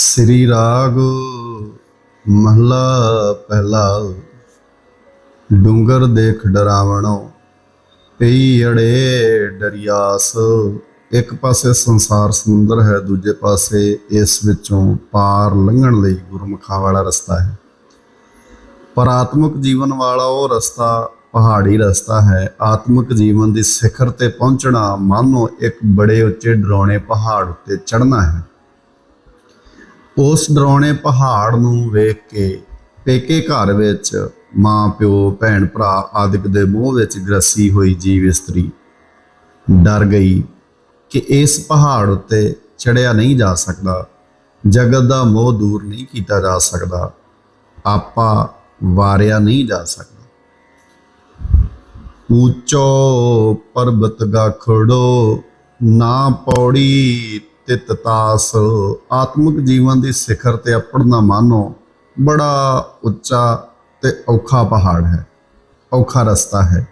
ਸ੍ਰੀ ਰਾਗ ਮਹਲਾ ਪਹਿਲਾ। ਡੂੰਗਰ ਦੇਖ ਡਰਾਵਣੋ, ਪਈ ਅੜੇ ਡਰਿਆਸ। ਇੱਕ ਪਾਸੇ ਸੰਸਾਰ ਸਮੁੰਦਰ ਹੈ, ਦੂਜੇ ਪਾਸੇ ਇਸ ਵਿੱਚੋਂ ਪਾਰ ਲੰਘਣ ਲਈ ਗੁਰਮੁਖਾਂ ਵਾਲਾ ਰਸਤਾ ਹੈ। ਪਰ ਆਤਮਿਕ ਜੀਵਨ ਵਾਲਾ ਉਹ ਰਸਤਾ, ਪਹਾੜੀ ਰਸਤਾ ਹੈ। ਆਤਮਿਕ ਜੀਵਨ ਦੀ ਸਿਖਰ ਤੇ ਪਹੁੰਚਣਾ, ਮਾਨੋ ਇੱਕ ਬੜੇ ਉੱਚੇ ਡਰਾਉਣੇ ਪਹਾੜ ਉੱਤੇ ਚੜ੍ਹਨਾ ਹੈ। ਉਸ ਡਰਾਉਣੇ ਪਹਾੜ ਨੂੰ ਵੇਖ ਕੇ ਪੇਕੇ ਘਰ ਵਿੱਚ ਮਾਂ, ਪਿਓ, ਭੈਣ, ਭਰਾ ਆਦਿਕ ਦੇ ਮੋਹ ਵਿੱਚ ਗ੍ਰਸੀ ਹੋਈ ਜੀਵ ਇਸਤਰੀ। ਡਰ ਗਈ ਕਿ ਇਸ ਪਹਾੜ ਉੱਤੇ ਚੜਿਆ ਨਹੀਂ ਜਾ ਸਕਦਾ, ਜਗਤ ਦਾ ਮੋਹ ਦੂਰ ਨਹੀਂ ਕੀਤਾ ਜਾ ਸਕਦਾ, ਆਪਾ ਵਾਰਿਆ ਨਹੀਂ ਜਾ ਸਕਦਾ। ਉੱਚੋ ਪਰਬਤ ਗਾਖੜੋ ਨਾ ਪੌੜੀ ਤਿਤ ਤਤਾਸ ਆਤਮਿਕ ਜੀਵਨ ਦੀ ਸਿਖਰ ਤੇ ਅਪੜਨਾ ਮਾਨੋ। ਬੜਾ ਉੱਚਾ ਤੇ ਔਖਾ ਪਹਾੜ ਹੈ। ਔਖਾ ਰਸਤਾ ਹੈ।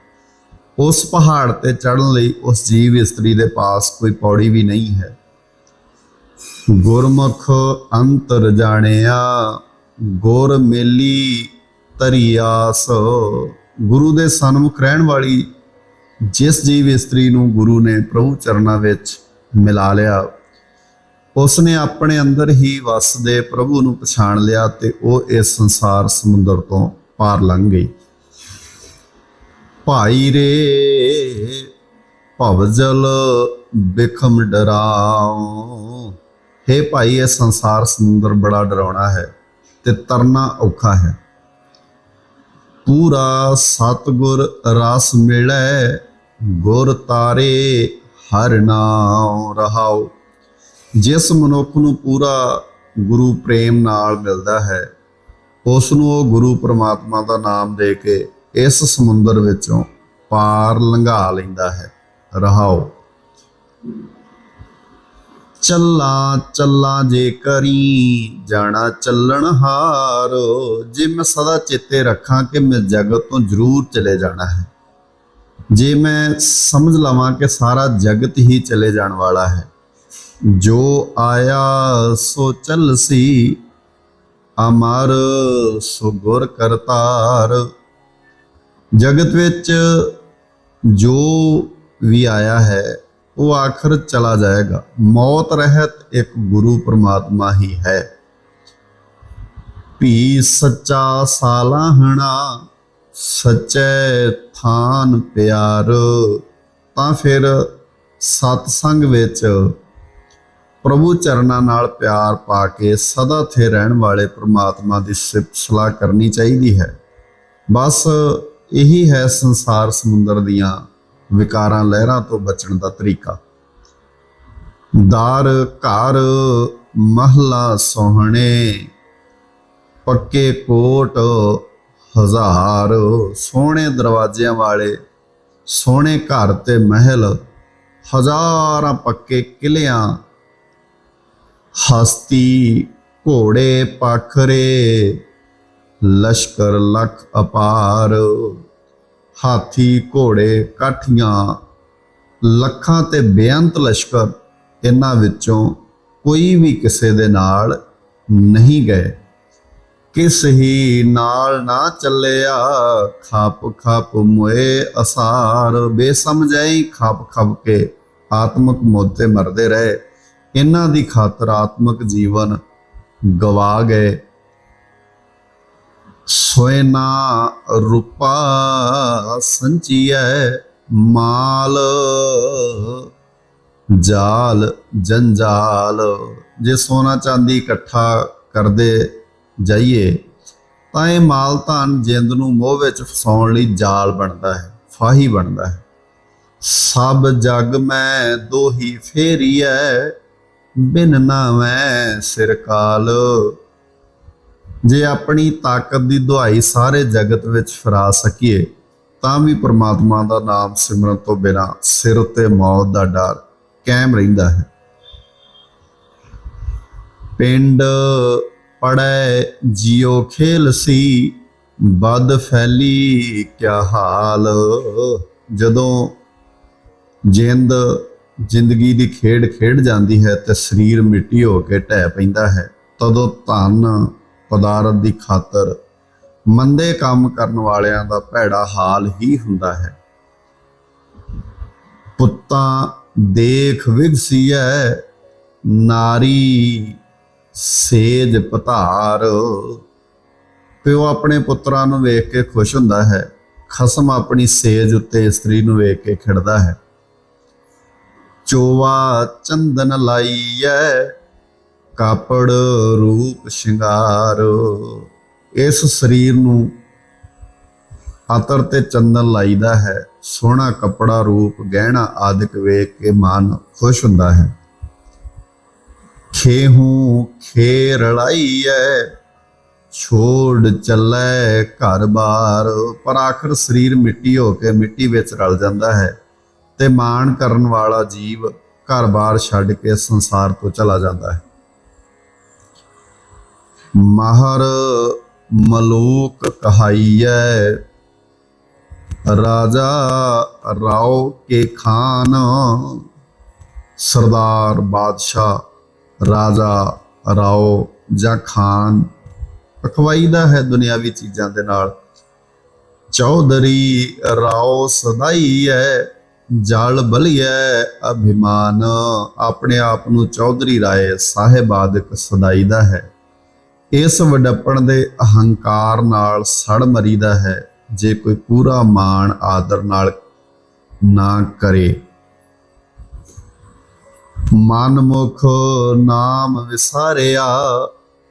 ਉਸ ਪਹਾੜ ਤੇ ਚੜ੍ਹਨ ਲਈ ਉਸ ਜੀਵ ਇਸਤਰੀ ਦੇ ਪਾਸ ਕੋਈ ਪੌੜੀ ਵੀ ਨਹੀਂ ਹੈ। ਗੁਰਮੁਖ ਅੰਤਰ ਜਾਣਿਆ, ਗੁਰ ਮੇਲੀ ਤਰੀਆਸ ਗੁਰੂ ਦੇ ਸਨਮੁਖ ਰਹਿਣ ਵਾਲੀ ਜਿਸ ਜੀਵ ਇਸਤਰੀ ਨੂੰ ਗੁਰੂ ਨੇ ਪ੍ਰਭੂ ਚਰਨਾਂ ਵਿੱਚ ਮਿਲਾ ਲਿਆ ਉਸ ਨੇ ਆਪਣੇ ਅੰਦਰ ਹੀ ਵਸਦੇ ਪ੍ਰਭੂ ਨੂੰ ਪਛਾਣ ਲਿਆ ਤੇ ਉਹ ਇਸ ਸੰਸਾਰ ਸਮੁੰਦਰ ਤੋਂ ਪਾਰ ਲੰਘ ਗਈ। ਭਾਈ ਰੇ ਭਵਜਲ ਬਿਖਮ ਡਰਾਉ। हे ਭਾਈ, ਇਹ ਸੰਸਾਰ ਸਮੁੰਦਰ ਬੜਾ ਡਰਾਉਣਾ ਹੈ ਤੇ ਤਰਨਾ ਔਖਾ ਹੈ। ਪੂਰਾ ਸਤਗੁਰ ਰਸ ਮਿਲੈ, ਗੁਰ ਤਾਰੇ ਹਰ ਨਾਮ ਰਹਾਉ। ਜਿਸ ਮਨੁੱਖ ਨੂੰ ਪੂਰਾ ਗੁਰੂ ਪ੍ਰੇਮ ਨਾਲ ਮਿਲਦਾ ਹੈ ਉਸ ਨੂੰ ਉਹ ਗੁਰੂ ਪ੍ਰਮਾਤਮਾ ਦਾ ਨਾਮ ਦੇ ਕੇ ਇਸ ਸਮੁੰਦਰ ਵਿੱਚੋਂ ਪਾਰ ਲੰਘਾ ਲੈਂਦਾ ਹੈ। ਰਹਾਓ। ਚੱਲਾਂ ਚੱਲਾਂ ਜੇ ਕਰੀ, ਜਾਣਾ ਚੱਲਣ ਹਾਰੋ, ਜੇ ਮੈਂ ਸਦਾ ਚੇਤੇ ਰੱਖਾਂ ਕਿ ਮੈਂ ਜਗਤ ਤੋਂ ਜ਼ਰੂਰ ਚਲੇ ਜਾਣਾ ਹੈ। ਜੇ ਮੈਂ ਸਮਝ ਲਵਾਂ ਕਿ ਸਾਰਾ ਜਗਤ ਹੀ ਚਲੇ ਜਾਣ ਵਾਲਾ ਹੈ ਜੋ ਆਇਆ ਸੋ ਚੱਲਸੀ ਅਮਰ ਸੋ ਕਰਤਾਰ। ਜਗਤ ਵਿੱਚ ਜੋ ਵੀ ਆਇਆ ਹੈ, ਉਹ ਆਖਰ ਚਲਾ ਜਾਏਗਾ। ਮੌਤ ਰਹਿਤ ਇੱਕ ਗੁਰੂ ਪ੍ਰਮਾਤਮਾ ਹੀ ਹੈ। ਭੀ ਸੱਚਾ ਸਾਲਾਹਣਾ ਸੱਚੇ ਥਾਨ ਪਿਆਰ। ਤਾਂ ਫਿਰ ਸਤਸੰਗ ਵਿੱਚ ਪ੍ਰਭੂ ਚਰਨਾਂ ਨਾਲ ਪਿਆਰ ਪਾ ਕੇ ਸਦਾ ਥੇ ਰਹਿਣ ਵਾਲੇ ਪ੍ਰਮਾਤਮਾ ਦੀ ਸਿਫਤ ਸਲਾਹ ਕਰਨੀ ਚਾਹੀਦੀ ਹੈ। ਬਸ ਇਹੀ ਹੈ ਸੰਸਾਰ ਸਮੁੰਦਰ ਦੀਆਂ ਵਿਕਾਰਾਂ ਲਹਿਰਾਂ ਤੋਂ ਬਚਣ ਦਾ ਤਰੀਕਾ। ਦਾਰ ਘਰ ਮਹਲਾ ਸੋਹਣੇ, ਪੱਕੇ ਕੋਟ ਹਜ਼ਾਰ, ਸੋਹਣੇ ਦਰਵਾਜ਼ਿਆਂ ਵਾਲੇ, ਸੋਹਣੇ ਘਰ ਤੇ ਮਹਿਲ, ਹਜ਼ਾਰਾਂ ਪੱਕੇ ਕਿਲਿਆਂ ਹਸਤੀ ਘੋੜੇ ਪਾਖਰੇ, ਲਸ਼ਕਰ ਲੱਖ ਅਪਾਰ। ਹਾਥੀ ਘੋੜੇ ਕਾਠੀਆਂ, ਲੱਖਾਂ ਤੇ ਬੇਅੰਤ ਲਸ਼ਕਰ, ਇਹਨਾਂ ਵਿੱਚੋਂ ਕੋਈ ਵੀ ਕਿਸੇ ਦੇ ਨਾਲ ਨਹੀਂ ਗਏ। ਕਿਸ ਹੀ ਨਾਲ ਨਾ ਚੱਲਿਆ, ਖਾਪ ਖਾਪ ਮੋਏ ਅਸਾਰ। ਬੇਸਮਝਾਈ ਖਾਪ ਖਾਪ ਕੇ ਆਤਮਿਕ ਮੋਤੇ ਮਰਦੇ ਰਹੇ। ਇਹਨਾਂ ਦੀ ਖਾਤਰ ਆਤਮਿਕ ਜੀਵਨ ਗਵਾ ਗਏ। ਸੋਇਨਾ ਰੂਪਾ ਸੰਚੀਐ ਮਾਲ, ਜਾਲ ਜੰਜਾਲ। ਜੇ ਸੋਨਾ ਚਾਂਦੀ ਇਕੱਠਾ ਕਰਦੇ ਜਾਈਏ, ਤਾਂ ਇਹ ਮਾਲ ਧਨ ਜਿੰਦ ਨੂੰ ਮੋਹ ਵਿੱਚ ਫਸਾਉਣ ਲਈ ਜਾਲ ਬਣਦਾ ਹੈ, ਫਾਹੀ ਬਣਦਾ ਹੈ। ਸਭ ਜਗ ਮੈਂ ਦੋਹੀ ਫੇਰੀਐ ਬਿਨ ਨਾਵੇਂ ਸਿਰ ਕਾਲ। ਜੇ ਆਪਣੀ ਤਾਕਤ ਦੀ ਦੁਹਾਈ ਸਾਰੇ ਜਗਤ ਵਿੱਚ ਫਰਾ ਸਕੀਏ, ਤਾਂ ਵੀ ਪ੍ਰਮਾਤਮਾ ਦਾ ਨਾਮ ਸਿਮਰਨ ਤੋਂ ਬਿਨਾ ਸਿਰ ਉੱਤੇ ਮੌਤ ਦਾ ਡਰ ਕਾਇਮ ਰਹਿੰਦਾ ਹੈ। ਪਿੰਡ ਪੜੈ ਜਿਉ ਖੇਲ ਸੀ ਬਦ ਫੈਲੀ ਕਿਆ ਹਾਲ। ਜਦੋਂ ਜਿੰਦ ਜ਼ਿੰਦਗੀ ਦੀ ਖੇਡ ਖੇਡ ਜਾਂਦੀ ਹੈ ਤੇ ਸਰੀਰ ਮਿੱਟੀ ਹੋ ਕੇ ਢਹਿ ਪੈਂਦਾ ਹੈ। ਤਦੋਂ ਧਨ, ਪਦਾਰਥ ਦੀ ਖਾਤਰ ਮੰਦੇ ਕੰਮ ਕਰਨ ਵਾਲਿਆਂ ਦਾ ਭੈੜਾ ਹਾਲ ਹੀ ਹੁੰਦਾ ਹੈ। ਪੁੱਤਾਂ, ਦੇਖ ਵਿਗਸੀਐ ਨਾਰੀ, ਸੇਜ ਪਤਾਰ ਪਿਓ ਆਪਣੇ ਪੁੱਤਰਾਂ ਨੂੰ ਵੇਖ ਕੇ ਖੁਸ਼ ਹੁੰਦਾ ਹੈ, ਖਸਮ ਆਪਣੀ ਸੇਜ ਉੱਤੇ ਇਸਤਰੀ ਨੂੰ ਵੇਖ ਕੇ ਖਿੜਦਾ ਹੈ। ਚੋਵਾ ਚੰਦਨ ਲਾਈਐ, ਕਾਪੜ ਰੂਪ ਸ਼ਿੰਗਾਰ। ਇਸ ਸਰੀਰ ਨੂੰ ਅਤਰ ਤੇ ਚੰਦਨ ਲਾਈਦਾ ਹੈ, ਸੋਹਣਾ ਕੱਪੜਾ ਰੂਪ, ਗਹਿਣਾ ਆਦਿਕ ਵੇਖ ਕੇ ਮਨ ਖੁਸ਼ ਹੁੰਦਾ ਹੈ। ਖੇਹੂ ਖੇ ਰਲਾਈਐ ਛੋੜ ਚੱਲੇ ਘਰ-ਬਾਰ ਪਰ ਆਖਰ ਸਰੀਰ ਮਿੱਟੀ ਹੋ ਕੇ ਮਿੱਟੀ ਵਿੱਚ ਰਲ ਜਾਂਦਾ ਹੈ। ਤੇ ਮਾਣ ਕਰਨ ਵਾਲਾ ਜੀਵ ਘਰ-ਬਾਰ ਛੱਡ ਕੇ ਸੰਸਾਰ ਤੋਂ ਚਲਾ ਜਾਂਦਾ ਹੈ। ਮਹਰ ਮਲੂਕ ਕਹਾਈਐ, ਰਾਜਾ ਰਾਓ ਕੇ ਖਾਨ, ਸਰਦਾਰ ਬਾਦਸ਼ਾਹ ਰਾਜਾ ਰਾਓ ਜਾਂ ਖਾਨ। ਅਖਵਾਈ ਦਾ ਹੈ ਦੁਨਿਆਵੀ ਚੀਜ਼ਾਂ ਦੇ ਨਾਲ। ਚੌਧਰੀ ਰਾਓ ਸਦਾਈ ਹੈ ਜਲ ਬਲੀਐ ਅਭਿਮਾਨ, ਆਪਣੇ ਆਪ ਨੂੰ ਚੌਧਰੀ ਰਾਏ ਸਾਹਿਬ ਆਦਿਕ ਸਦਾਈਦਾ ਹੈ। ਇਸ ਵਡੱਪਣ ਦੇ ਅਹੰਕਾਰ ਨਾਲ ਸੜ ਮਰੀਦਾ ਹੈ, ਜੇ ਕੋਈ ਪੂਰਾ ਮਾਣ ਆਦਰ ਨਾਲ ਨਾ ਕਰੇ। ਮਨਮੁਖ ਨਾਮ ਵਿਸਾਰਿਆ,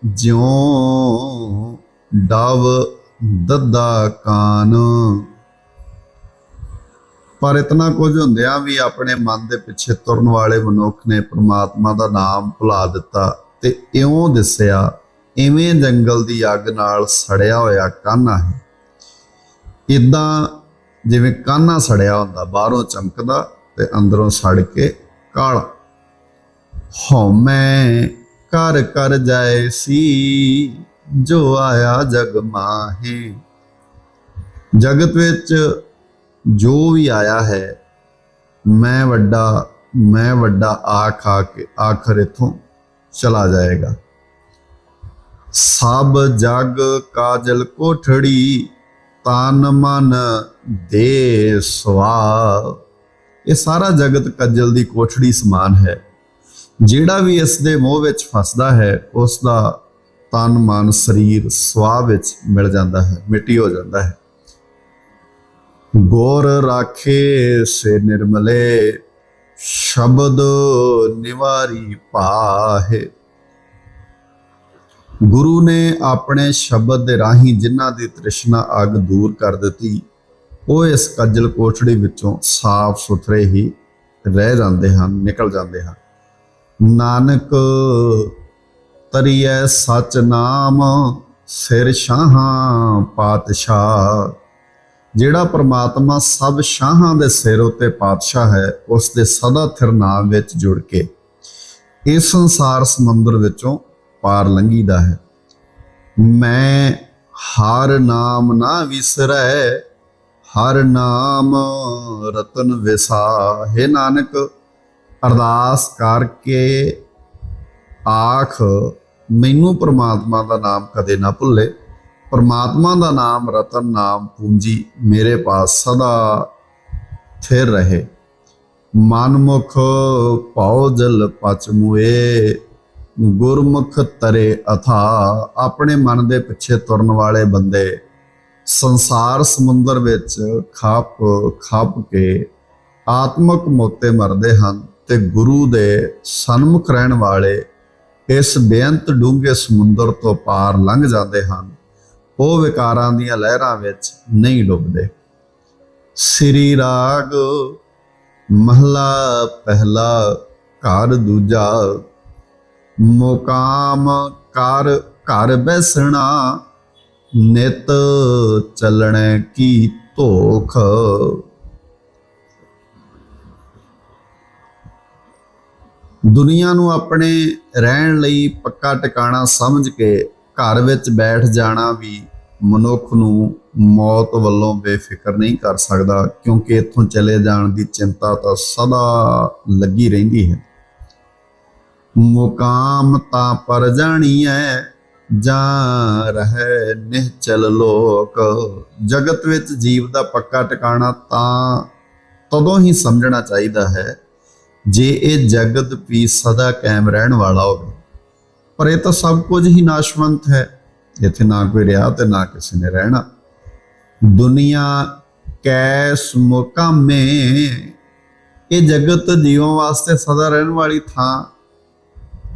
ਜਿਉ ਡਵ ਦੱਦਾ ਕਾਨ। ਪਰ ਇਤਨਾ ਕੁਝ ਹੁੰਦਿਆਂ ਵੀ ਆਪਣੇ ਮਨ ਦੇ ਪਿੱਛੇ ਤੁਰਨ ਵਾਲੇ ਮਨੁੱਖ ਨੇ ਪ੍ਰਮਾਤਮਾ ਦਾ ਨਾਮ ਭੁਲਾ ਦਿੱਤਾ ਤੇ ਇਉਂ ਦਿਸਿਆ, ਇਵੇਂ ਜੰਗਲ ਦੀ ਅੱਗ ਨਾਲ ਸੜਿਆ ਹੋਇਆ ਕਾਨਾ ਹੈ। ਇਦਾਂ ਜਿਵੇਂ ਕਾਨਾ ਸੜਿਆ ਹੁੰਦਾ, ਬਾਹਰੋਂ ਚਮਕਦਾ ਤੇ ਅੰਦਰੋਂ ਸੜ ਕੇ ਕਾਲਾ। ਹਉਮੈ ਕਰ ਕਰ ਜਾਏ ਸੀ, ਜੋ ਆਇਆ ਜਗ ਮਾਹੇ। ਜਗਤ ਵਿੱਚ ਜੋ ਵੀ ਆਇਆ ਹੈ, ਮੈਂ ਵੱਡਾ ਮੈਂ ਵੱਡਾ ਆ ਖਾ ਕੇ ਆਖਰ ਇਥੋਂ ਚਲਾ ਜਾਏਗਾ। ਸਭ ਜਗ ਕਾਜਲ ਕੋਠੜੀ, ਤਨ ਮਨ ਦੇ ਸਵਾ ਇਹ ਸਾਰਾ ਜਗਤ ਕੱਜਲ ਦੀ ਕੋਠੜੀ ਸਮਾਨ ਹੈ। ਜਿਹੜਾ ਵੀ ਇਸ ਦੇ ਮੋਹ ਵਿੱਚ ਫਸਦਾ ਹੈ, ਉਸ ਦਾ ਤਨ ਮਨ ਸਰੀਰ ਸਵਾ ਵਿੱਚ ਮਿਲ ਜਾਂਦਾ ਹੈ, ਮਿੱਟੀ ਹੋ ਜਾਂਦਾ ਹੈ। ਗੋਰ ਰਾਖੇ ਸੇ ਨਿਰਮਲੇ, ਸ਼ਬਦ ਨਿਵਾਰੀ ਪਾਹੇ। ਗੁਰੂ ਨੇ ਆਪਣੇ ਸ਼ਬਦ ਦੇ ਰਾਹੀਂ ਜਿਨ੍ਹਾਂ ਦੀ ਤ੍ਰਿਸ਼ਨਾ ਅਗ ਦੂਰ ਕਰ ਦਿੱਤੀ, ਉਹ ਇਸ ਕੱਜਲ ਕੋਠੜੀ ਵਿੱਚੋਂ ਸਾਫ਼ ਸੁਥਰੇ ਹੀ ਰਹਿ ਜਾਂਦੇ ਹਨ, ਨਿਕਲ ਜਾਂਦੇ ਹਨ। ਨਾਨਕ ਤਰੀਐ ਸਚ ਨਾਮ, ਸਿਰ ਸ਼ਾਹਾਂ ਪਾਤਸ਼ਾਹ। ਜਿਹੜਾ ਪ੍ਰਮਾਤਮਾ ਸਭ ਸ਼ਾਹਾਂ ਦੇ ਸਿਰ ਉਤੇ ਪਾਤਸ਼ਾਹ ਹੈ ਉਸ ਦੇ ਸਦਾ ਥਿਰ ਨਾਮ ਵਿੱਚ ਜੁੜ ਕੇ ਇਸ ਸੰਸਾਰ ਸਮੁੰਦਰ ਵਿੱਚੋਂ ਪਾਰ ਲੰਘੀਦਾ ਹੈ। ਮੈਂ ਹਰ ਨਾਮ ਨਾ ਵਿਸਰੈ, ਹਰ ਨਾਮ ਰਤਨ ਵਿਸਾ ਵਿਸਾਹੇ ਨਾਨਕ, ਅਰਦਾਸ ਕਰਕੇ ਆਖ, ਮੈਨੂੰ ਪ੍ਰਮਾਤਮਾ ਦਾ ਨਾਮ ਕਦੇ ਨਾ ਭੁੱਲੇ। ਪਰਮਾਤਮਾ ਦਾ ਨਾਮ, ਰਤਨ ਨਾਮ, ਪੂੰਜੀ ਮੇਰੇ ਪਾਸ ਸਦਾ ਥਿਰ ਰਹੇ। ਮਨਮੁਖ ਪਾਉ ਜਲ ਪਚ ਮੁਏ, ਗੁਰਮੁਖ ਤਰੇ ਅਥਾ। ਆਪਣੇ ਮਨ ਦੇ ਪਿੱਛੇ ਤੁਰਨ ਵਾਲੇ ਬੰਦੇ ਸੰਸਾਰ ਸਮੁੰਦਰ ਵਿੱਚ ਖਾਪ ਖਾਪ ਕੇ ਆਤਮਕ ਮੋਤੇ ਮਰਦੇ ਹਨ ਤੇ ਗੁਰੂ ਦੇ ਸਨਮੁਖ ਰਹਿਣ ਵਾਲੇ ਇਸ ਬੇਅੰਤ ਡੂੰਘੇ ਸਮੁੰਦਰ ਤੋਂ ਪਾਰ ਲੰਘ ਜਾਂਦੇ ਹਨ। ਉਹ ਵਿਕਾਰਾਂ ਦੀਆਂ ਲਹਿਰਾਂ ਵਿੱਚ ਨਹੀਂ ਡੁੱਬਦੇ। ਸ੍ਰੀ ਰਾਗ, ਮਹਲਾ ਪਹਿਲਾ, ਘਰ ਦੂਜਾ, ਮੁਕਾਮ ਕਰ ਘਰ ਬੈਸਣਾ, ਨਿਤ ਚੱਲਣੇ ਕੀ ਧੋਖ। ਦੁਨੀਆ ਨੂੰ ਆਪਣੇ ਰਹਿਣ ਲਈ ਪੱਕਾ ਟਿਕਾਣਾ ਸਮਝ ਕੇ ਘਰ ਵਿੱਚ ਬੈਠ ਜਾਣਾ ਵੀ ਮਨੁੱਖ ਨੂੰ ਮੌਤ ਵੱਲੋਂ ਬੇਫਿਕਰ ਨਹੀਂ ਕਰ ਸਕਦਾ, ਕਿਉਂਕਿ ਇੱਥੋਂ ਚਲੇ ਜਾਣ ਦੀ ਚਿੰਤਾ ਤਾਂ ਸਦਾ ਲੱਗੀ ਰਹਿੰਦੀ ਹੈ। ਮੁਕਾਮ ਤਾਂ ਪਰ ਜਾਣੀ ਜਾਣੀਐ, ਜਾਂ ਰਹਿ ਨਿਹਚਲ ਲੋਕ। ਜਗਤ ਵਿੱਚ ਜੀਵ ਦਾ ਪੱਕਾ ਟਿਕਾਣਾ ਤਾਂ ਤਦੋਂ ਹੀ ਸਮਝਣਾ ਚਾਹੀਦਾ ਹੈ, ਜੇ ਇਹ ਜਗਤ ਵੀ ਸਦਾ ਕਾਇਮ ਰਹਿਣ ਵਾਲਾ ਹੋਵੇ। ਪਰ ਇਹ ਤਾਂ ਸਭ ਕੁਝ ਹੀ ਨਾਸ਼ਵੰਤ ਹੈ। ਇੱਥੇ ਨਾ ਕੋਈ ਰਿਹਾ ਤੇ ਨਾ ਕਿਸੇ ਨੇ ਰਹਿਣਾ। ਦੁਨੀਆ ਕੈਸ ਮੁਕਾਮੇ ਇਹ ਜਗਤ ਜੀਵਾਂ ਵਾਸਤੇ ਸਦਾ ਰਹਿਣ ਵਾਲੀ ਥਾਂ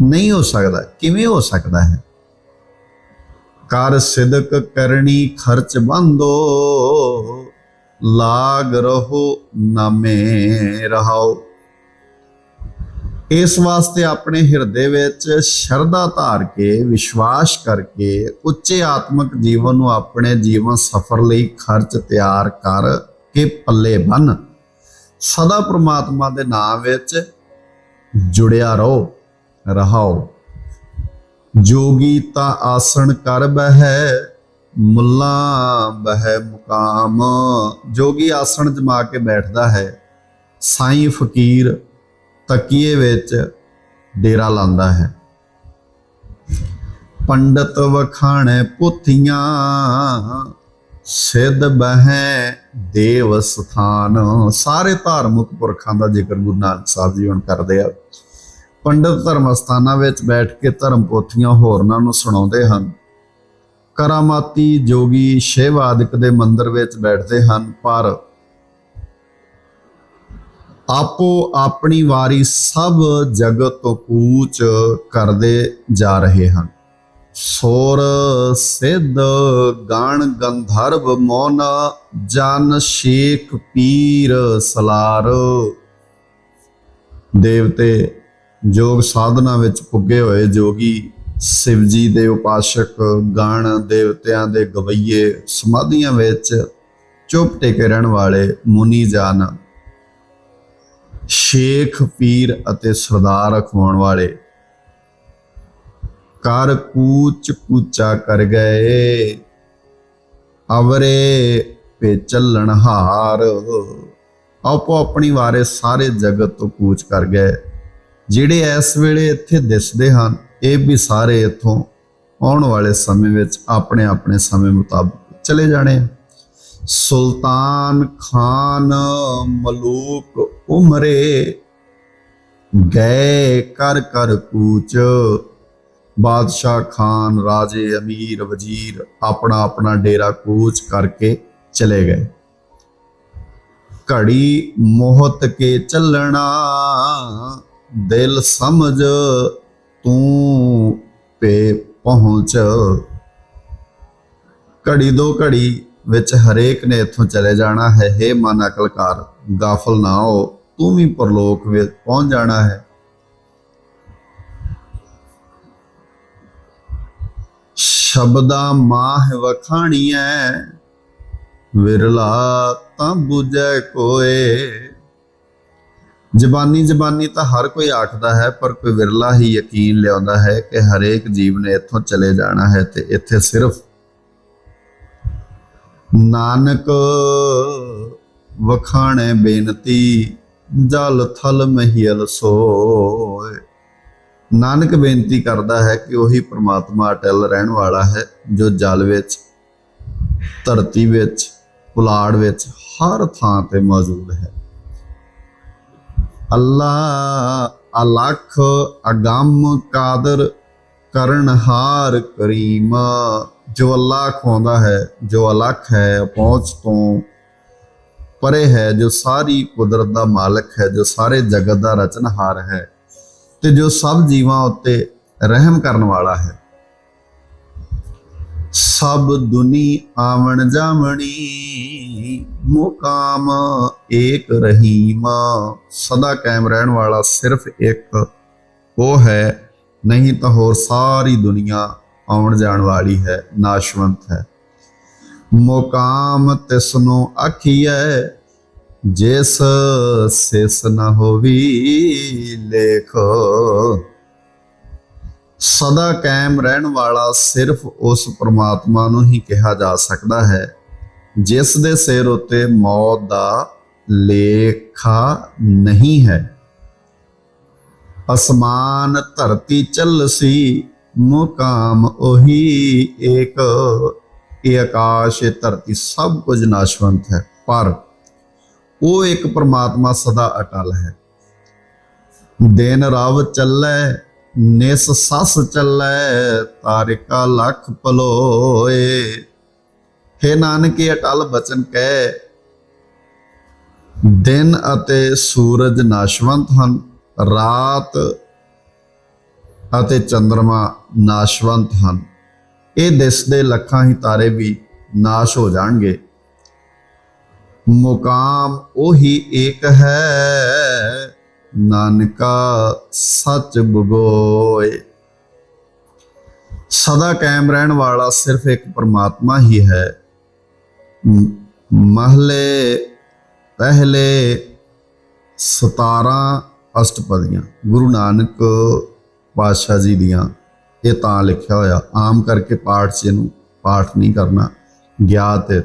ਨਹੀਂ ਹੋ ਸਕਦਾ। ਕਿਵੇਂ ਹੋ ਸਕਦਾ ਹੈ? ਕਰ ਸਿਦਕ ਕਰਨੀ ਖਰਚ ਬੰਦੋ। ਲਾਗ ਰਹੋ ਨਾਮੇ ਰਹਾਓ। ਇਸ ਵਾਸਤੇ ਆਪਣੇ ਹਿਰਦੇ ਵਿੱਚ ਸ਼ਰਧਾ ਧਾਰ ਕੇ, ਵਿਸ਼ਵਾਸ ਕਰਕੇ, ਉੱਚੇ ਆਤਮਿਕ ਜੀਵਨ ਨੂੰ ਆਪਣੇ ਜੀਵਨ ਸਫਰ ਲਈ ਖਰਚ ਤਿਆਰ ਕਰ ਕੇ ਪੱਲੇ ਬੰਨ। ਸਦਾ ਪ੍ਰਮਾਤਮਾ ਦੇ ਨਾਮ ਵਿੱਚ ਜੁੜਿਆ ਰਹੋ, ਰਹਾਓ। ਜੋਗੀ ਤਾਂ ਆਸਣ ਕਰ ਬਹਿ, ਮੁੱਲਾ ਬਹਿ ਮੁਕਾਮ। ਜੋਗੀ ਆਸਣ ਜਮਾ ਕੇ ਬੈਠਦਾ ਹੈ, ਸਾਈਂ ਫਕੀਰ ਤਕੀਏ ਵਿੱਚ ਡੇਰਾ ਲਾਂਦਾ ਹੈ। ਪੰਡਤ ਵਖਾਣੇ ਪੁੱਥੀਆਂ, ਸਿੱਧ ਬਹਿ ਦੇਵ ਸਥਾਨ। ਸਾਰੇ ਧਾਰਮਿਕ ਪੁਰਖਾਂ ਦਾ ਜ਼ਿਕਰ ਗੁਰੂ ਨਾਨਕ ਸਾਹਿਬ ਜੀ ਹੁਣ ਕਰਦੇ ਆ। ਪੰਡਤ ਧਰਮ ਸਥਾਨਾਂ ਵਿੱਚ ਬੈਠ ਕੇ ਧਰਮ ਪੋਥੀਆਂ ਹੋਰਨਾਂ ਨੂੰ ਸੁਣਾਉਂਦੇ ਹਨ। ਕਰਾਮਾਤੀ ਜੋਗੀ ਸ਼ੈਵਾਦਿਕ ਦੇ ਮੰਦਰ ਵਿੱਚ ਬੈਠਦੇ ਹਨ, ਪਰ ਆਪੋ ਆਪਣੀ ਵਾਰੀ ਸਭ ਜਗਤ ਤੋਂ ਕੂਚ ਕਰਦੇ ਜਾ ਰਹੇ ਹਨ। ਸੋਰ ਸਿੱਧ ਗਣ ਗੰਧਰਵ ਮੋਨ ਜਨ ਸ਼ੇਖ ਪੀਰ ਸਲਾਰ। ਦੇਵਤੇ ਜੋਗ ਸਾਧਨਾ ਵਿੱਚ ਪੁੱਗੇ ਹੋਏ ਜੋਗੀ ਸ਼ਿਵਜੀ ਦੇ ਉਪਾਸ਼ਕ ਗਣ ਦੇਵਤਿਆਂ ਦੇ ਗਵਈਏ ਸਮਾਧੀਆਂ ਵਿੱਚ ਚੁੱਪ ਟੇਕੇ ਰਹਿਣ ਵਾਲੇ ਮੁਨੀ ਜਾਨ ਸ਼ੇਖ ਪੀਰ ਅਤੇ ਸਰਦਾਰ ਅਖਵਾਉਣ ਵਾਲੇ। ਕਰ ਕੂਚ ਕੂਚਾ ਕਰ ਗਏ। ਅਵਰੇ ਪੇ ਚੱਲਣ ਹਾਰ। ਆਪੋ ਆਪਣੀ ਵਾਰੇ ਸਾਰੇ ਜਗਤ ਤੋਂ ਕੂਚ ਕਰ ਗਏ। ਜਿਹੜੇ ਇਸ ਵੇਲੇ ਇੱਥੇ ਦਿਸਦੇ ਹਨ, ਇਹ ਵੀ ਸਾਰੇ ਇੱਥੋਂ ਆਉਣ ਵਾਲੇ ਸਮੇਂ ਵਿੱਚ ਆਪਣੇ ਆਪਣੇ ਸਮੇਂ ਮੁਤਾਬਕ ਚਲੇ ਜਾਣੇ ਸੁਲਤਾਨ ਖਾਨ ਮਲੂਕ ਉਮਰੇ ਗਏ ਕਰ ਕਰ ਕੂਚ। ਬਾਦਸ਼ਾਹ ਖਾਨ, ਰਾਜੇ ਅਮੀਰ, ਵਜ਼ੀਰ ਆਪਣਾ ਆਪਣਾ ਡੇਰਾ ਕੂਚ ਕਰਕੇ ਚਲੇ ਗਏ। ਘੜੀ ਮੋਹਤ ਕੇ ਚੱਲਣਾ, ਦਿਲ ਸਮਝ ਤੂੰ ਪੇ ਪਹੁੰਚ। ਘੜੀ ਦੋ ਘੜੀ ਵਿੱਚ ਹਰੇਕ ਨੇ ਇੱਥੋਂ ਚਲੇ ਜਾਣਾ ਹੈ, ਹੇ ਮਨ ਅਕਲਕਾਰ, ਗਾਫਲ ਨਾ ਹੋ। ਤੂੰ ਵੀ ਪਰਲੋਕ ਵਿੱਚ ਪਹੁੰਚ ਜਾਣਾ ਹੈ। ਸ਼ਬਦਾ ਮਾਹ ਵਖਾਣੀਐ, ਵਿਰਲਾ ਤਾਂ ਬੁਝੈ ਕੋਏ। ਜ਼ਬਾਨੀ ਜ਼ਬਾਨੀ ਤਾਂ ਹਰ ਕੋਈ ਆਖਦਾ ਹੈ, ਪਰ ਕੋਈ ਵਿਰਲਾ ਹੀ ਯਕੀਨ ਲਿਆਉਂਦਾ ਹੈ ਕਿ ਹਰੇਕ ਜੀਵ ਨੇ ਇੱਥੋਂ ਚਲੇ ਜਾਣਾ ਹੈ ਤੇ ਇੱਥੇ ਸਿਰਫ ਨਾਨਕ ਵਖਾਣੇ ਬੇਨਤੀ ਜਲ ਥਲ ਮਹੀਲ ਸੋਏ। ਨਾਨਕ ਬੇਨਤੀ ਕਰਦਾ ਹੈ ਕਿ ਉਹੀ ਪ੍ਰਮਾਤਮਾ ਅਟਲ ਰਹਿਣ ਵਾਲਾ ਹੈ, ਜੋ ਜਲ ਵਿੱਚ, ਧਰਤੀ ਵਿੱਚ, ਪੁਲਾੜ ਵਿੱਚ ਹਰ ਥਾਂ ਤੇ ਮੌਜੂਦ ਹੈ। ਅੱਲਾ ਅਲਖ ਅਗੰਮ ਕਾਦਰ ਕਰਨਹਾਰ ਕਰੀਮ। ਜੋ ਅੱਲਾ ਖਵਾਉਂਦਾ ਹੈ, ਜੋ ਅਲਖ ਹੈ, ਪਹੁੰਚ ਤੋਂ ਪਰੇ ਹੈ, ਜੋ ਸਾਰੀ ਕੁਦਰਤ ਦਾ ਮਾਲਕ ਹੈ, ਜੋ ਸਾਰੇ ਜਗਤ ਦਾ ਰਚਨਹਾਰ ਹੈ ਤੇ ਜੋ ਸਭ ਜੀਵਾਂ ਉੱਤੇ ਰਹਿਮ ਕਰਨ ਵਾਲਾ ਹੈ। ਸਭ ਦੁਨੀ ਆਵਣ ਜਾਵਣੀ, ਮੁਕਾਮ ਏਕ ਰਹੀਮ। ਸਦਾ ਕਾਇਮ ਰਹਿਣ ਵਾਲਾ ਸਿਰਫ ਇੱਕ, ਉਹ ਹੈ, ਨਹੀਂ ਤਾਂ ਹੋਰ ਸਾਰੀ ਦੁਨੀਆ ਆਉਣ ਜਾਣ ਵਾਲੀ ਹੈ, ਨਾਸ਼ਵੰਤ ਹੈ। ਮੁਕਾਮ ਤਿਸਨੂੰ ਆਖੀਐ, ਜਿਸ ਸਿਸ ਨ ਹੋਵੀ ਲੇਖ। ਸਦਾ ਕਾਇਮ ਰਹਿਣ ਵਾਲਾ ਸਿਰਫ ਉਸ ਪ੍ਰਮਾਤਮਾ ਨੂੰ ਹੀ ਕਿਹਾ ਜਾ ਸਕਦਾ ਹੈ, ਜਿਸ ਦੇ ਸਿਰ ਉਤੇ ਮੌਤ ਦਾ ਲੇਖਾ ਨਹੀਂ ਹੈ। ਅਸਮਾਨ ਧਰਤੀ ਚੱਲਸੀ ਮੁਕਾਮ ਉਹੀ ਏਕ। ਇਹ ਆਕਾਸ਼, ਇਹ ਧਰਤੀ ਸਭ ਕੁਝ ਨਾਸ਼ਵੰਤ ਹੈ, ਪਰ ਉਹ ਇੱਕ ਪਰਮਾਤਮਾ ਸਦਾ ਅਟਲ ਹੈ। ਦਿਨ ਰਾਵ ਚੱਲੈ, ਨਿਸ ਸਸ ਚੱਲੈ, ਤਾਰਿਕਾ ਲਖ ਪਲੋਏ ਹੇ ਨਾਨਕੇ, ਅਟਲ ਬਚਨ ਕਹਿ, ਦਿਨ ਅਤੇ ਸੂਰਜ ਨਾਸ਼ਵੰਤ ਹਨ, ਰਾਤ ਅਤੇ ਚੰ드ਰਮਾ ਨਾਸ਼ਵੰਤ ਹਨ। ਇਹ ਦਿਸਦੇ ਲੱਖਾਂ ਹੀ ਤਾਰੇ ਵੀ ਨਾਸ਼ ਹੋ ਜਾਣਗੇ। ਮੁਕਾਮ ਉਹੀ ਏਕ ਹੈ, ਨਾਨਕਾ ਸੱਚ ਬਗੋਏ। ਸਦਾ ਕਾਇਮ ਰਹਿਣ ਵਾਲਾ ਸਿਰਫ ਇੱਕ ਪਰਮਾਤਮਾ ਹੀ ਹੈ। ਮਹਲੇ, ਪਹਿਲੇ 17 ਅਸ਼ਟਪਦੀਆਂ, ਗੁਰੂ ਨਾਨਕ ਪਾਤਸ਼ਾਹ ਜੀ ਦੀਆਂ। ਇਹ ਤਾਂ ਲਿਖਿਆ ਹੋਇਆ। ਆਮ ਕਰਕੇ ਪਾਠ 'ਚ ਇਹਨੂੰ ਪਾਠ ਨਹੀਂ ਕਰਨਾ, ਗਿਆਤ ਹੈ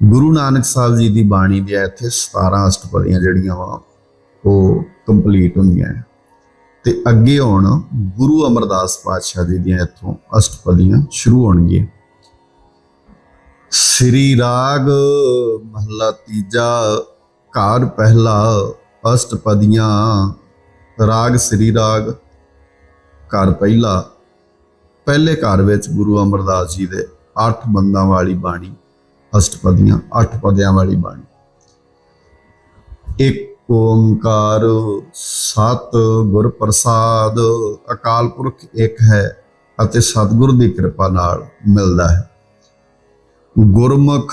ਗੁਰੂ ਨਾਨਕ ਸਾਹਿਬ ਜੀ ਦੀ ਬਾਣੀ ਦੇ ਇੱਥੇ 17 ਅਸ਼ਟਪਦੀਆਂ ਜਿਹੜੀਆਂ ਵਾ, ਉਹ ਕੰਪਲੀਟ ਹੁੰਦੀਆਂ ਤੇ ਅੱਗੇ ਹੁਣ ਗੁਰੂ ਅਮਰਦਾਸ ਪਾਤਸ਼ਾਹ ਜੀ ਦੀਆਂ ਇੱਥੋਂ ਅਸ਼ਟਪਦੀਆਂ ਸ਼ੁਰੂ ਹੋਣਗੀਆਂ। ਸ੍ਰੀ ਰਾਗ ਮਹਲਾ ਤੀਜਾ ਘਰ ਪਹਿਲਾ ਅਸ਼ਟਪਦੀਆਂ, ਰਾਗ ਸ੍ਰੀ ਰਾਗ ਘਰ ਪਹਿਲਾ, ਪਹਿਲੇ ਘਰ ਵਿੱਚ ਗੁਰੂ ਅਮਰਦਾਸ ਜੀ ਦੇ 8 ਬੰਦਾਂ ਵਾਲੀ ਬਾਣੀ ਅਸ਼ਟਪਦੀਆਂ 8 ਪਦਿਆਂ ਵਾਲੀ ਬਾਣੀ। ਇੱਕ ਓੰਕਾਰ, ਸਤ ਗੁਰ ਪ੍ਰਸਾਦ ਅਕਾਲ ਪੁਰਖ ਇੱਕ ਹੈ ਅਤੇ ਸਤਿਗੁਰ ਦੀ ਕਿਰਪਾ ਨਾਲ ਮਿਲਦਾ ਹੈ। ਗੁਰਮੁਖ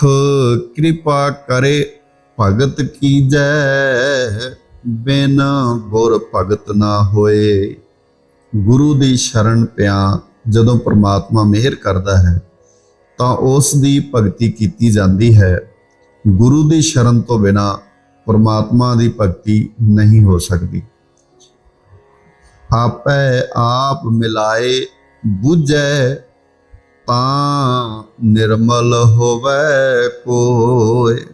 ਕਿਰਪਾ ਕਰੇ, ਭਗਤ ਕੀਜੈ ਬਿਨ ਗੁਰ ਭਗਤ ਨਾ ਹੋਏ। ਗੁਰੂ ਦੀ ਸ਼ਰਨ ਪਿਆ ਜਦੋਂ ਪ੍ਰਮਾਤਮਾ ਮਿਹਰ ਕਰਦਾ ਹੈ, ਤਾਂ ਉਸ ਦੀ ਭਗਤੀ ਕੀਤੀ ਜਾਂਦੀ ਹੈ। ਗੁਰੂ ਦੀ ਸ਼ਰਨ ਤੋਂ ਬਿਨਾ ਪਰਮਾਤਮਾ ਦੀ ਭਗਤੀ ਨਹੀਂ ਹੋ ਸਕਦੀ। ਆਪੇ ਆਪ ਮਿਲਾਏ ਬੁਝੈ, ਤਾਂ ਨਿਰਮਲ ਹੋਵੇ ਕੋਏ।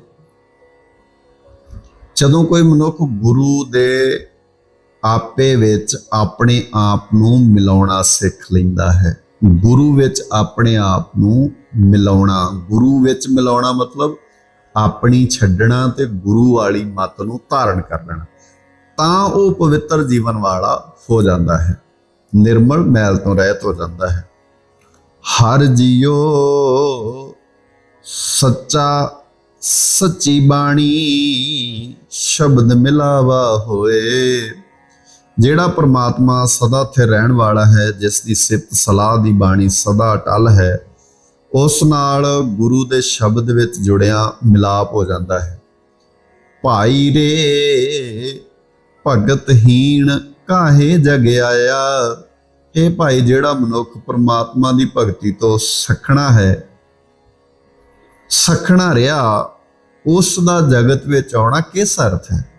ਜਦੋਂ ਕੋਈ ਮਨੁੱਖ ਗੁਰੂ ਦੇ ਆਪੇ ਵਿੱਚ ਆਪਣੇ ਆਪ ਨੂੰ ਮਿਲਾਉਣਾ ਸਿੱਖ ਲੈਂਦਾ ਹੈ। ਗੁਰੂ ਵਿੱਚ ਆਪਣੇ ਆਪ ਨੂੰ ਮਿਲਾਉਣਾ, ਗੁਰੂ ਵਿੱਚ ਮਿਲਾਉਣਾ ਮਤਲਬ ਆਪਣੀ ਛੱਡਣਾ ਤੇ ਗੁਰੂ ਵਾਲੀ ਮਤ ਨੂੰ ਧਾਰਨ ਕਰ ਲੈਣਾ। ਤਾਂ ਉਹ ਪਵਿੱਤਰ ਜੀਵਨ ਵਾਲਾ ਹੋ ਜਾਂਦਾ ਹੈ। ਨਿਰਮਲ ਮੈਲ ਤੋਂ ਰਹਿਤ ਹੋ ਜਾਂਦਾ ਹੈ। ਹਰ ਜੀਓ ਸੱਚਾ ਸੱਚੀ ਬਾਣੀ ਸ਼ਬਦ ਮਿਲਾਵਾ ਹੋਏ। ਜਿਹੜਾ ਪ੍ਰਮਾਤਮਾ ਸਦਾ ਥੇ ਰਹਿਣ ਵਾਲਾ ਹੈ, ਜਿਸ ਦੀ ਸਿਫਤ ਸਲਾਹ ਦੀ ਬਾਣੀ ਸਦਾ ਅਟਲ ਹੈ, ਉਸ ਨਾਲ ਗੁਰੂ ਦੇ ਸ਼ਬਦ ਵਿੱਚ ਜੁੜਿਆ ਮਿਲਾਪ ਹੋ ਜਾਂਦਾ ਹੈ। ਭਾਈ ਰੇ, ਭਗਤ ਹੀਣ ਕਾਹੇ ਜਗ ਆਇਆ? ਇਹ ਭਾਈ ਜਿਹੜਾ ਮਨੁੱਖ ਪ੍ਰਮਾਤਮਾ ਦੀ ਭਗਤੀ ਤੋਂ ਸਖਣਾ ਹੈ, ਸਖਣਾ ਰਿਹਾ, ਉਸ ਦਾ ਜਗਤ ਵਿੱਚ ਆਉਣਾ ਕਿਸ ਅਰਥ ਹੈ?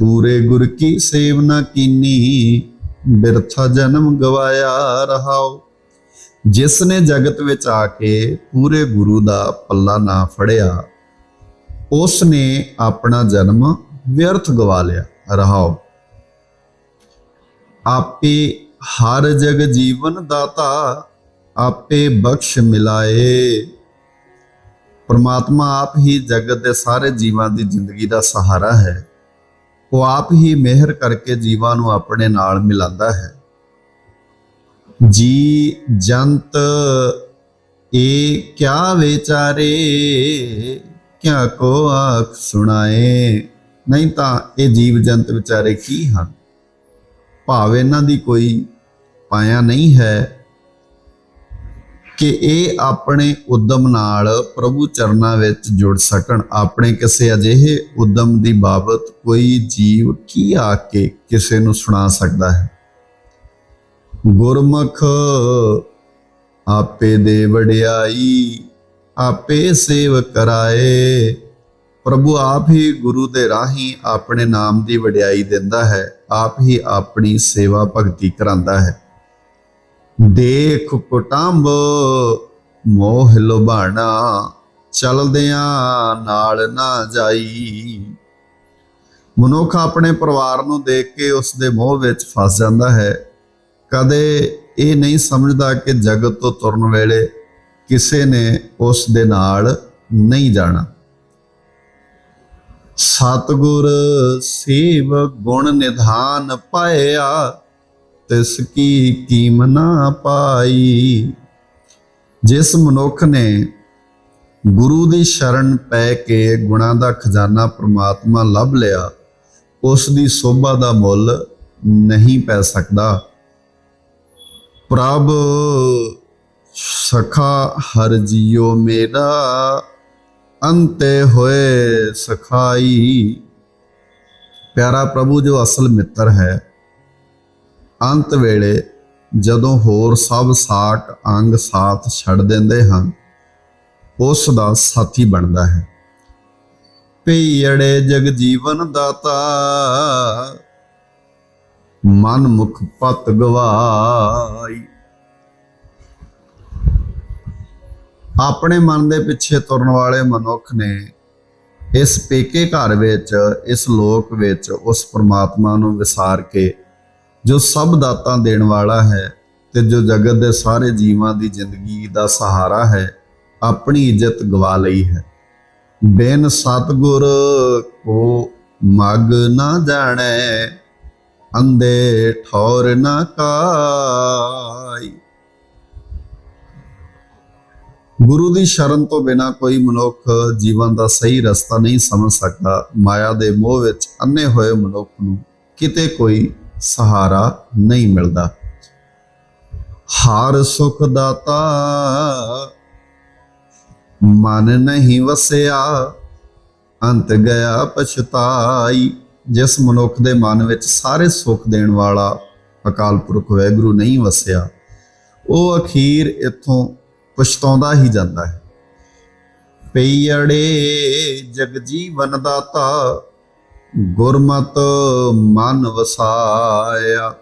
ਪੂਰੇ ਗੁਰ ਕੀ ਸੇਵ ਨਾ ਕੀਨੀ, ਬਿਰਥਾ ਜਨਮ ਗਵਾਇਆ ਰਹਾਓ ਜਿਸ ਨੇ ਜਗਤ ਵਿੱਚ ਆ ਕੇ ਪੂਰੇ ਗੁਰੂ ਦਾ ਪੱਲਾ ਨਾ ਫੜਿਆ, ਉਸ ਨੇ ਆਪਣਾ ਜਨਮ ਵਿਅਰਥ ਗਵਾ ਲਿਆ ਰਹਾਓ ਆਪੇ ਹਰ ਜਗ ਜੀਵਨ ਦਾਤਾ, ਆਪੇ ਬਖਸ਼ ਮਿਲਾਏ। ਪਰਮਾਤਮਾ ਆਪ ਹੀ ਜਗਤ ਦੇ ਸਾਰੇ ਜੀਵਾਂ ਦੀ ਜ਼ਿੰਦਗੀ ਦਾ ਸਹਾਰਾ ਹੈ। ਉਹ ਆਪ ਹੀ ਮਿਹਰ ਕਰਕੇ ਜੀਵਾਂ ਨੂੰ ਆਪਣੇ ਨਾਲ ਮਿਲਾਉਂਦਾ ਹੈ। ਜੀ ਜੰਤ ਇਹ ਕਿਆ ਵਿਚਾਰੇ, ਕਿਆ ਕੋ ਆਖ ਸੁਣਾਏ। ਨਹੀਂ ਤਾਂ ਇਹ ਜੀਵ ਜੰਤ ਵਿਚਾਰੇ ਕੀ ਹਨ? ਭਾਵ ਇਹਨਾਂ ਦੀ ਕੋਈ ਪਾਇਆ ਨਹੀਂ ਹੈ। ਕਿ ਇਹ ਆਪਣੇ ਉਦਮ ਨਾਲ ਪ੍ਰਭੂ ਚਰਨਾਂ ਵਿੱਚ ਜੁੜ ਸਕਣ। ਆਪਣੇ ਕਿਸੇ ਅਜਿਹੇ ਉਦਮ ਦੀ ਬਾਬਤ ਕੋਈ ਜੀਵ ਕੀ ਆ ਕੇ ਕਿਸੇ ਨੂੰ ਸੁਣਾ ਸਕਦਾ ਹੈ? ਗੁਰਮੁਖ, ਆਪੇ ਦੇ ਵਡਿਆਈ, ਆਪੇ ਸੇਵ ਕਰਾਏ। ਪ੍ਰਭੂ ਆਪ ਹੀ ਗੁਰੂ ਦੇ ਰਾਹੀਂ ਆਪਣੇ ਨਾਮ ਦੀ ਵਡਿਆਈ ਦਿੰਦਾ ਹੈ, ਆਪ ਹੀ ਆਪਣੀ ਸੇਵਾ ਭਗਤੀ ਕਰਾਂਦਾ ਹੈ। ਦੇਖ ਕੁਟੰਬ, ਮੋਹ ਲੁਭਾਣਾ, ਚਲਦਿਆਂ ਨਾਲ ਨਾ ਜਾਈ। ਮਨੁੱਖ ਆਪਣੇ ਪਰਿਵਾਰ ਨੂੰ ਦੇਖ ਕੇ ਉਸ ਦੇ ਮੋਹ ਵਿੱਚ ਫਸ ਜਾਂਦਾ ਹੈ। ਕਦੇ ਇਹ ਨਹੀਂ ਸਮਝਦਾ ਕਿ ਜਗਤ ਤੋਂ ਤੁਰਨ ਵੇਲੇ ਕਿਸੇ ਨੇ ਉਸ ਦੇ ਨਾਲ ਨਹੀਂ ਜਾਣਾ। ਸਤਗੁਰ ਸੇਵ ਗੁਣ ਨਿਧਾਨ ਪਾਇਆ ਤਿਸ ਕੀ ਕੀਮ ਨਾ ਪਾਈ। ਜਿਸ ਮਨੁੱਖ ਨੇ ਗੁਰੂ ਦੀ ਸ਼ਰਨ ਪੈ ਕੇ ਗੁਣਾਂ ਦਾ ਖਜ਼ਾਨਾ ਪ੍ਰਮਾਤਮਾ ਲੱਭ ਲਿਆ, ਉਸ ਦੀ ਸੋਭਾ ਦਾ ਮੁੱਲ ਨਹੀਂ ਪੈ ਸਕਦਾ। ਪ੍ਰਭ, ਸਖਾ ਹਰ ਜੀਉ ਮੇਰਾ, ਅੰਤੇ ਹੋਏ ਸਖਾਈ। ਪਿਆਰਾ ਪ੍ਰਭੂ, ਜੋ ਅਸਲ ਮਿੱਤਰ ਹੈ ਅੰਤ ਵੇਲੇ ਜਦੋਂ ਹੋਰ ਸਭ ਸਾਟ ਅੰਗ ਸਾਥ ਛੱਡ ਦਿੰਦੇ ਹਨ, ਉਸ ਦਾ ਸਾਥੀ ਬਣਦਾ ਹੈ। ਪਈੜੇ ਜਗ ਜੀਵਨ ਦਾਤਾ ਮਨ ਮੁਖ ਪਤ ਗਵਾਈ। ਆਪਣੇ ਮਨ ਦੇ ਪਿੱਛੇ ਤੁਰਨ ਵਾਲੇ ਮਨੁੱਖ ਨੇ ਇਸ ਪੇਕੇ ਘਰ ਵਿੱਚ, ਇਸ ਲੋਕ ਵਿੱਚ ਉਸ ਪ੍ਰਮਾਤਮਾ ਨੂੰ ਵਿਸਾਰ ਕੇ ਜੋ ਸਭ ਦਾਤਾਂ ਦੇਣ ਵਾਲਾ ਹੈ ਤੇ ਜੋ ਜਗਤ ਦੇ ਸਾਰੇ ਜੀਵਾਂ ਦੀ ਜ਼ਿੰਦਗੀ ਦਾ ਸਹਾਰਾ ਹੈ, ਆਪਣੀ ਇੱਜ਼ਤ ਗਵਾ ਲਈ ਹੈ। ਬੇਨ ਸਤਗੁਰ ਕੋ ਮਗ ਨਾ ਜਾਣੈ ਅੰਦੇ ਠੌਰ ਨਾ ਕਾਈ ਗੁਰੂ ਦੀ ਸ਼ਰਨ ਤੋਂ ਬਿਨਾ ਕੋਈ ਮਨੁੱਖ ਜੀਵਨ ਦਾ ਸਹੀ ਰਸਤਾ ਨਹੀਂ ਸਮਝ ਸਕਦਾ। ਮਾਇਆ ਦੇ ਮੋਹ ਵਿੱਚ ਅੰਨੇ ਹੋਏ ਮਨੁੱਖ ਨੂੰ ਕਿਤੇ ਕੋਈ ਸਹਾਰਾ ਨਹੀਂ ਮਿਲਦਾ। ਹਾਰ ਸੁਖ ਦਾਤਾ ਮਨ ਨਹੀਂ ਵਸਿਆ, ਅੰਤ ਗਿਆ ਪਛਤਾਈ। ਜਿਸ ਮਨੁੱਖ ਦੇ ਮਨ ਵਿੱਚ ਸਾਰੇ ਸੁੱਖ ਦੇਣ ਵਾਲਾ ਅਕਾਲ ਪੁਰਖ ਵੈਗੁਰੂ ਨਹੀਂ ਵਸਿਆ, ਉਹ ਅਖੀਰ ਇੱਥੋਂ ਪਛਤਾਉਂਦਾ ਹੀ ਜਾਂਦਾ ਹੈ। ਪਈੜੇ ਜਗ ਜੀਵਨ ਦਾਤਾ ਗੁਰਮਤ ਮਨ ਵਸਾਇਆ।